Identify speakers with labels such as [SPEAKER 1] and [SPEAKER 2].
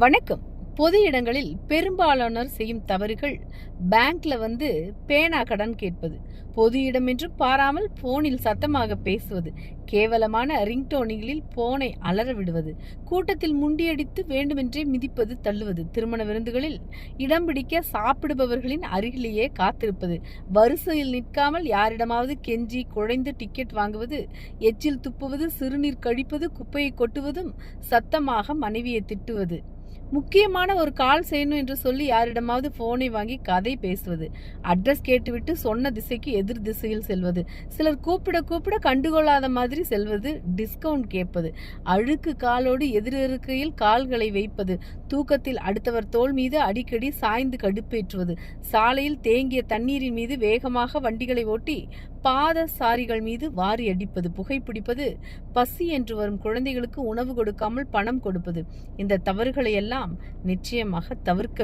[SPEAKER 1] வணக்கம். பொது இடங்களில் பெரும்பாலானோர் செய்யும் தவறுகள் பேங்க்ல வந்து பேனா கடன் கேட்பது பொது இடம் என்று பாராமல் போனில் சத்தமாக பேசுவது கேவலமான ரிங்டோனிகளில் போனை அலற விடுவது கூட்டத்தில் முண்டியடித்து வேண்டுமென்றே மிதிப்பது தள்ளுவது திருமண விருந்துகளில் இடம் பிடிக்க சாப்பிடுபவர்களின் அருகிலேயே காத்திருப்பது வரிசையில் நிற்காமல் யாரிடமாவது கெஞ்சி குழைந்து டிக்கெட் வாங்குவது எச்சில் துப்புவது சிறுநீர் கழிப்பது குப்பையை கொட்டுவதும் சத்தமாக மனைவியை திட்டுவது. முக்கியமான ஒரு கால் செய்யணும் என்று சொல்லி யாரிடமாவது போனை வாங்கி கதை பேசுவது. அட்ரஸ் கேட்டுவிட்டு சொன்ன திசைக்கு எதிர் திசையில் செல்வது. சிலர் கூப்பிட கூப்பிட கண்டுகொள்ளாத மாதிரி செல்வது டிஸ்கவுண்ட் கேட்பது. அழுக்கு காலோடு எதிரிருக்கையில் கால்களை வைப்பது. தூக்கத்தில் அடுத்தவர் தோல் மீது அடிக்கடி சாய்ந்து கடுப்பேற்றுவது. சாலையில் தேங்கிய தண்ணீரின் மீது வேகமாக வண்டிகளை ஓட்டி பாதசாரிகள் மீது வாரி அடிப்பது புகைப்பிடிப்பது பசி என்று வரும் குழந்தைகளுக்கு உணவு கொடுக்காமல் பணம் கொடுப்பது. இந்த தவறுகளை எல்லாம் நிச்சயமாக தவிர்க்க